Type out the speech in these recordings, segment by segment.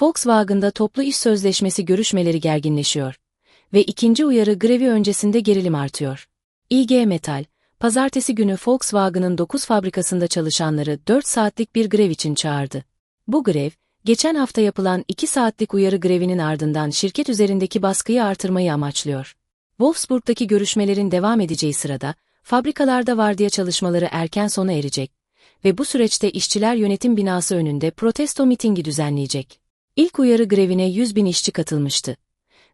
Volkswagen'da toplu iş sözleşmesi görüşmeleri gerginleşiyor. Ve ikinci uyarı grevi öncesinde gerilim artıyor. IG Metal, pazartesi günü Volkswagen'ın 9 fabrikasında çalışanları 4 saatlik bir grev için çağırdı. Bu grev, geçen hafta yapılan 2 saatlik uyarı grevinin ardından şirket üzerindeki baskıyı artırmayı amaçlıyor. Wolfsburg'daki görüşmelerin devam edeceği sırada, fabrikalarda vardiya çalışmaları erken sona erecek ve bu süreçte işçiler yönetim binası önünde protesto mitingi düzenleyecek. İlk uyarı grevine 100 bin işçi katılmıştı.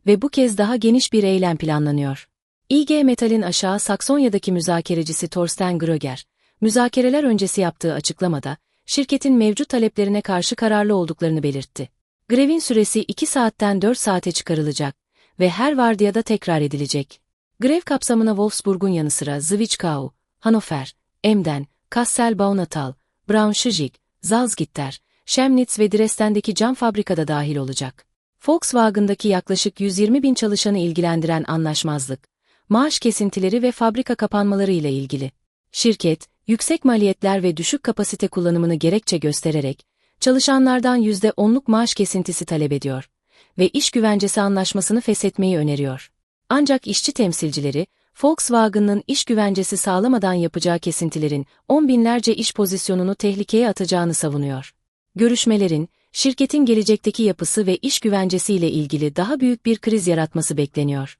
Ve bu kez daha geniş bir eylem planlanıyor. IG Metal'in aşağı Saksonya'daki müzakerecisi Torsten Gröger, müzakereler öncesi yaptığı açıklamada, şirketin mevcut taleplerine karşı kararlı olduklarını belirtti. Grevin süresi 2 saatten 4 saate çıkarılacak ve her vardiyada tekrar edilecek. Grev kapsamına Wolfsburg'un yanı sıra Zwickau, Hannover, Emden, Kassel-Baunatal, Braunschweig, Salzgitter, Chemnitz ve Dresden'deki cam fabrikada dahil olacak. Volkswagen'daki yaklaşık 120 bin çalışanı ilgilendiren anlaşmazlık, maaş kesintileri ve fabrika kapanmaları ile ilgili. Şirket, yüksek maliyetler ve düşük kapasite kullanımını gerekçe göstererek, çalışanlardan %10'luk maaş kesintisi talep ediyor ve iş güvencesi anlaşmasını feshetmeyi öneriyor. Ancak işçi temsilcileri, Volkswagen'ın iş güvencesi sağlamadan yapacağı kesintilerin on binlerce iş pozisyonunu tehlikeye atacağını savunuyor. Görüşmelerin, şirketin gelecekteki yapısı ve iş güvencesiyle ilgili daha büyük bir kriz yaratması bekleniyor.